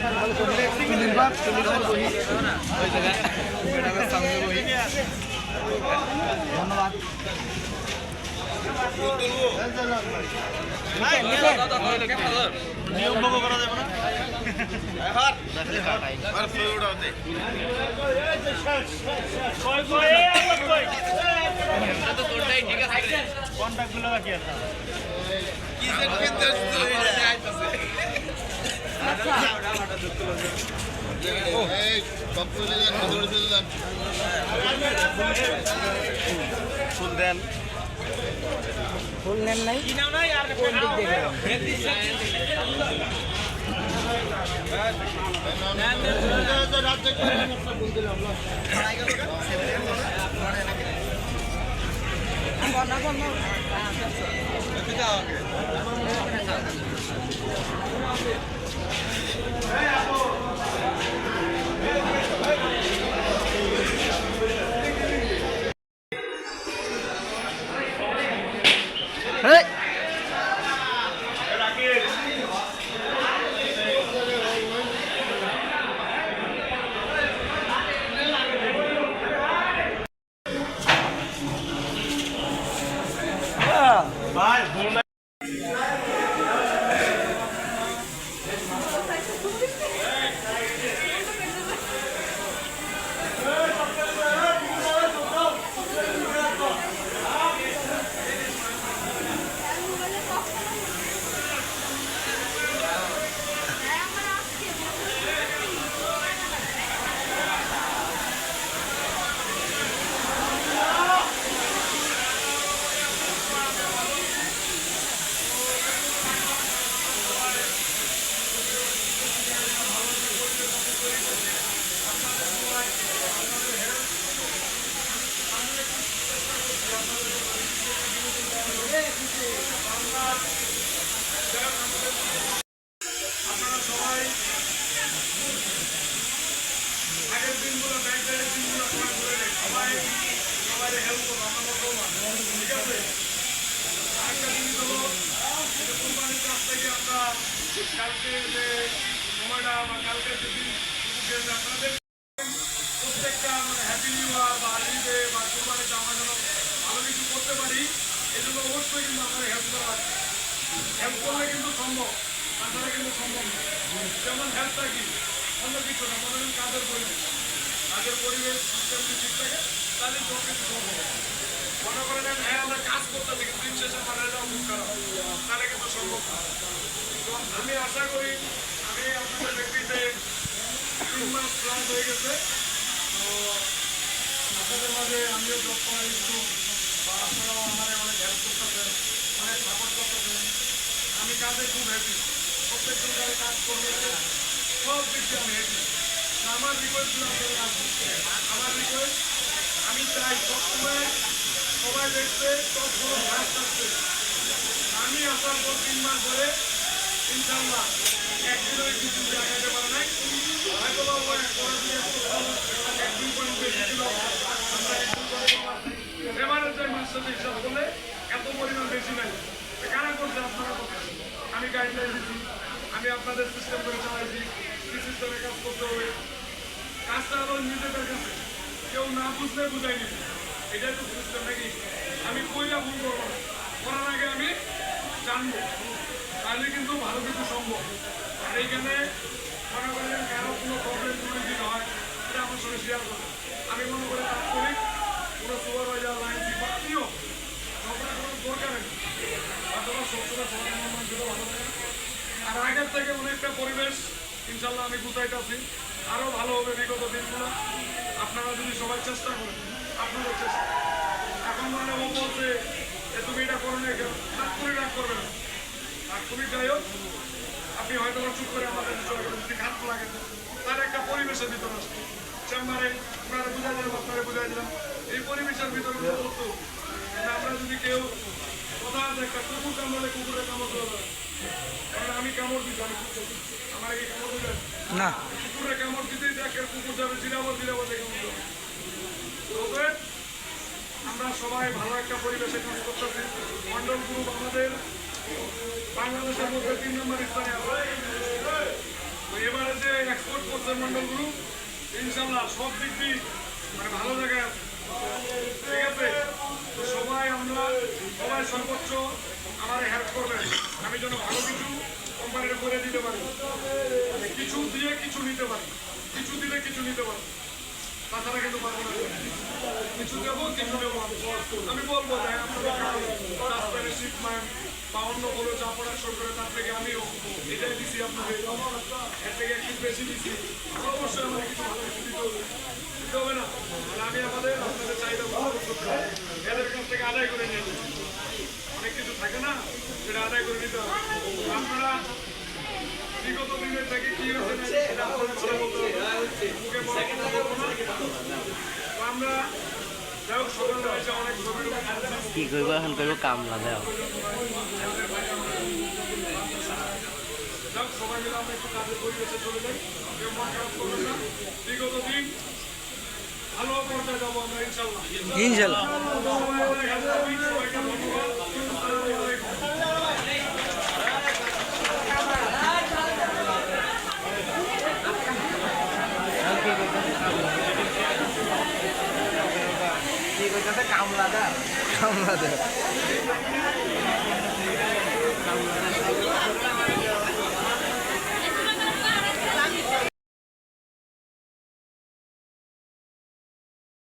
ধন্যবাদ। যাবে না কন্ট্যাক্ট গুলো বাকি আছে? ফুল দেন। ফুল নেন নাই কোন দিক দিয়ে গেলাম? হেই! কালকে যে বা কালকে যে দিন যে আপনাদের প্রত্যেকটা মানে হ্যাপি নিউ বা আর্লিতে বা কোম্পানিতে আমরা যেন ভালো কিছু করতে পারি এই অবশ্যই কিন্তু আমাদের হেল্প করা হেল্প করলে কিন্তু সম্ভব তাছাড়া কিন্তু সম্ভব না যেমন হেল্পটা কি অন্য কিছু না হয় কাজের পরিবেশ কাজের পরিবেশ সিস্টেম যদি ঠিক তাহলে মনে হ্যাঁ আমরা কাজ করতে থাকি দিন শেষে পাঠাটাও খুব খারাপ তাহলে কিন্তু সম্ভব তো আমি আশা করি, আমি আপনাদের ব্যক্তিতে তিন মাস প্লাস হয়ে গেছে। তো আপনাদের মাঝে আমিও জব করার ইচ্ছুক, বা আপনারাও আমার অনেক হেল্প করতেছেন, অনেক সাপোর্ট করতেছেন। আমি কাজে খুব হ্যাপি প্রত্যেকজন কাজ করবে সব দিক দিয়ে আমি হ্যাপি আমার রিকোয়েস্ট ছিল আপনাদের। আমার রিকোয়েস্ট আমি চাই সবসময় সবাই দেখতে সব সময় ফার্স্ট আসছে আমি আসার পর তিন মাস ধরে ইনশাল্লাহ একদিনও কিছু দেখাতে পারে নাই। হয়তো বা ও এক একটু ভালো, এক দুই পয়েন্ট বেশি ছিল। আমরা এক দুই পয়েন্ট এবারে এত পরিমাণ বেশি নাই। কারা করছে আপনারা আমি গাইডলাইন দিচ্ছি। আমি আপনাদের সিস্টেম করে চালাইছি কি সিস্টেমে কাজ করতে হবে কাজটা হলো নিজেদের কাছে কেউ না বুঝলে বুঝাই নিবে এটাই তো সিস্টেম নাকি আমি কইলা ভুল করব না করার আগে আমি জানব তাহলে কিন্তু ভালো কিছু সম্ভব আর এইখানে মনে করেন কারও কোনো প্রবলেম যদি যদি হয় সেটা আমার সঙ্গে শেয়ার করবে আমি মনে করি তাৎক্ষণিক কোনো সুপারভাইজার লাইন বিভাগীয় ঝগড়া করার দরকার নেই অথবা সবসময় সবার মন মানসিকতা ভালো থাকে আর আগের থেকে অনেকটা পরিবেশ ইনশাল্লাহ আমি গুছাইতেছি আরও ভালো হবে বিগত দিনগুলো। আপনারা যদি সবাই চেষ্টা করেন আপনাদের চেষ্টা। এখন মানে ও বলছে যে তুমি এটা করো না কেন? তাৎক্ষণিক রাগ করবে না। তাৎক্ষণিক যাই হোক, আপনি হয়তো চুপ করে আমাদের চলে গেলেন যদি খারাপ লাগে তার একটা পরিবেশের ভিতরে আসবে চেম্বারে আপনারা বুঝাই দিলাম, আপনারা বুঝাই দিলাম। এই পরিবেশের ভিতরে বস্তু আমরা যদি কেউ কথা একটা কুকুর কামড়ালে কুকুরের কামড় কারণ আমি কামড় দিচ্ছি আমি কুকুর আমার কি কামড় দিতে না। আমরা সবাই ভালো একটা পরিবেশে কাজ করতেছি। মন্ডল আমাদের বাংলাদেশের মধ্যে তিন নম্বর স্থানে তো এবারে যে হোসেন মন্ডল গ্রুপ ইনশাল্লাহ সব দিক দিয়ে মানে ভালো জায়গায় তো সবাই আমরা সবাই সর্বোচ্চ আমার হেল্প করবেন। আমি যেন ভালো কিছু কোম্পানির করে দিতে পারি। মানে কিছু দিয়ে কিছু নিতে পারি। কিছু দিলে কিছু নিতে পারি। তাছাড়া কিন্তু পারব না। কিছু দেবো কিছু দেবো আমি। আমি বলব যে আপনাদের অন্য কোনো যা প্রোডাকশন করে, তার থেকে আমিও এটাই দিছি আপনাদের। এর থেকে একটু বেশি দিছি। অবশ্যই আমাকে কিছু ভালো দিতে হবে না তাহলে আমি আমাদের আপনাদের চাহিদা পূরণ করতে হবে। এদের কাছ থেকে আদায় করে নিয়ে যাব। অনেক কিছু থাকে না সেটা আদায় করে নিতে হবে আপনারা বিগত দিনের থেকে কি হয়েছে সেটা আপনাদের ভালো বলতে হবে। মুখে বড় কথা বলব না। তো আমরা যাই হোক সকালে এসে অনেক ছবি টবি তুলছি। কি করব এখন করব কামলা দেওয়া যাক, সবাই মিলে আমরা একটু কাজের পরিবেশে চলে যাই কেউ মন খারাপ করবেন না বিগত দিন ভালো পর্যায়ে যাব আমরা ইনশাল্লাহ। ইনশাল্লাহ। দাদা